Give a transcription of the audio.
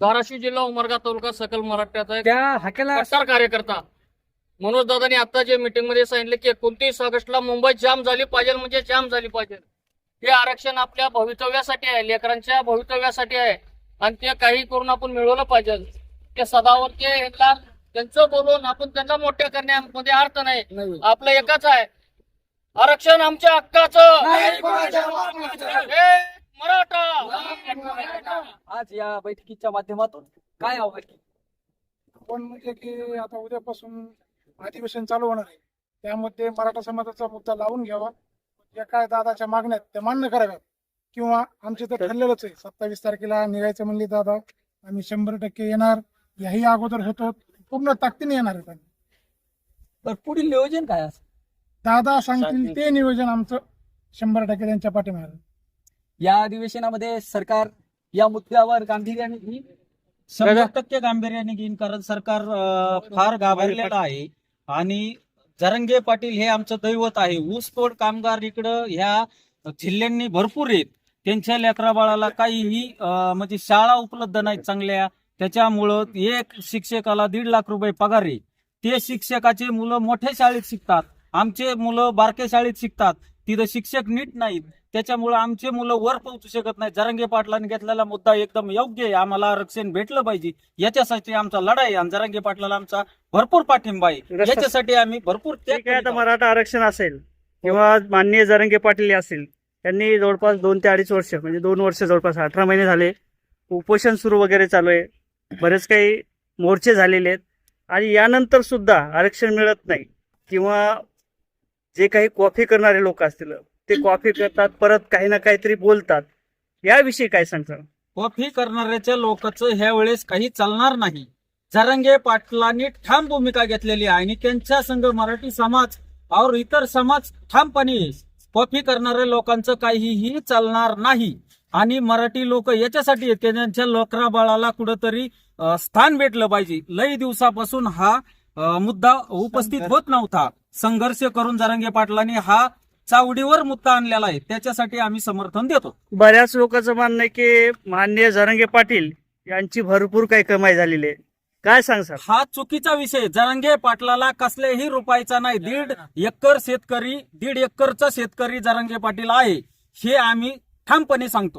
धाराशिव जिल्हा उमरगा तालुका सकल मराठ्याचा एक त्या कट्टर कार्यकर्ता. मनोज दादानी आता जे मीटिंगमध्ये सांगितले की एकोणतीस ऑगस्टला मुंबई जाम झाली पाहिजे म्हणजे जाम झाली पाहिजे. हे आरक्षण आपल्या भवितव्यासाठी आहे लेकरांच्या भवितव्यासाठी आहे. आणि ते काही करून आपण मिळवलं पाहिजे. ते सदावर ते ह्यांना त्यांचं बोलून आपण त्यांना मोठ्या करण्यामध्ये अर्थ नाही. नाही. आपलं एकच आहे. आरक्षण आमच्या हक्काचं नाही कोणाच्या हक्काचं. एक मराठा आज या बैठकीच्या माध्यमातून काय आव्हान आपण म्हणजे की आता उद्यापासून अधिवेशन चालू होणार आहे. त्यामध्ये मराठा समाजाचा मुद्दा लावून घ्यावा. ज्या काय दादाच्या मागण्यात त्या मान्य कराव्यात. किंवा आमचे तर ठरलेलंच आहे. सत्तावीस तारखेला निघायचं म्हणले दादा आम्ही शंभर टक्के येणार. याही अगोदर होतो. पूर्ण ताकदीने येणार आहेत आम्ही. तर पुढील नियोजन काय असं? दादा सांगतील. ते नियोजन आमचं शंभर टक्के त्यांच्या पाठीमागे. या अधिवेशनामध्ये सरकार या मुद्द्यावर गांभीर्याने घेईल शंभर टक्के गांभीर्याने घेईन कारण सरकार अं, फार घाबरलेलं आहे. आणि जरंगे पाटील हे आमचं दैवत आहे. ऊसतोड कामगार इकडं ह्या जिल्ह्यांनी भरपूर आहेत. त्यांच्या लेकरा बाळाला काहीही अं, म्हणजे शाळा उपलब्ध नाहीत चांगल्या. त्याच्यामुळं एक शिक्षकाला दीड लाख रुपये पगार आहे. ते शिक्षकाचे मुलं मोठ्या शाळेत शिकतात. आमचे मुलं बारक्या शाळेत शिकतात. तिथं शिक्षक नीट नाहीत. त्याच्यामुळे आमचे मुलं वर पोहोचू शकत नाही जरांगे पाटलांनी घेतलेला मुद्दा एकदम योग्य आहे. आम्हाला आरक्षण भेटलं पाहिजे. याच्यासाठी आमचा लढाई आहे आणि जरांगे पाटलाला आमचा भरपूर पाठिंबा आहे. याच्यासाठी आम्ही भरपूर. मराठा आरक्षण असेल किंवा माननीय जरंगे पाटील असेल त्यांनी जवळपास दोन ते अडीच वर्ष म्हणजे दोन वर्ष जवळपास अठरा महिने झाले. उपोषण सुरू वगैरे चालू आहे. बरेच काही मोर्चे झालेले आहेत. आणि यानंतर सुद्धा आरक्षण मिळत नाही. किंवा जे काही कॉफी करणारे लोक असतील ते कॉफी करतात परत काही ना काहीतरी बोलतात. याविषयी काय सांगता कॉफी करणाऱ्याच्या लोकांचं ह्या वेळेस काही चालणार नाही. जरंगे पाटलांनी ठाम भूमिका घेतलेली आहे आणि त्यांच्या संघ मराठी समाज और इतर समाज ठामपणे कॉफी करणाऱ्या लोकांचं काहीही चालणार नाही. आणि मराठी लोक याच्यासाठी त्यांच्या लोकरा बाळाला कुठंतरी स्थान भेटलं पाहिजे. लई दिवसापासून हा मुद्दा उपस्थित होत नव्हता. संघर्ष करून जरंगे पाटलांनी हा चावडीवर मुद्दा आणलेला आहे. त्याच्यासाठी आम्ही समर्थन देतो. बऱ्याच लोकांचं म्हणणं आहे की माननीय जरंगे पाटील यांची भरपूर काही कमाई झालेली आहे. काय सांगसाल हा चुकीचा विषय जरंगे पाटलाला कसल्याही रुपयाचा नाही. दीड एकर शेतकरी दीड एकरचा शेतकरी जरंगे पाटील आहे हे आम्ही ठामपणे सांगतो.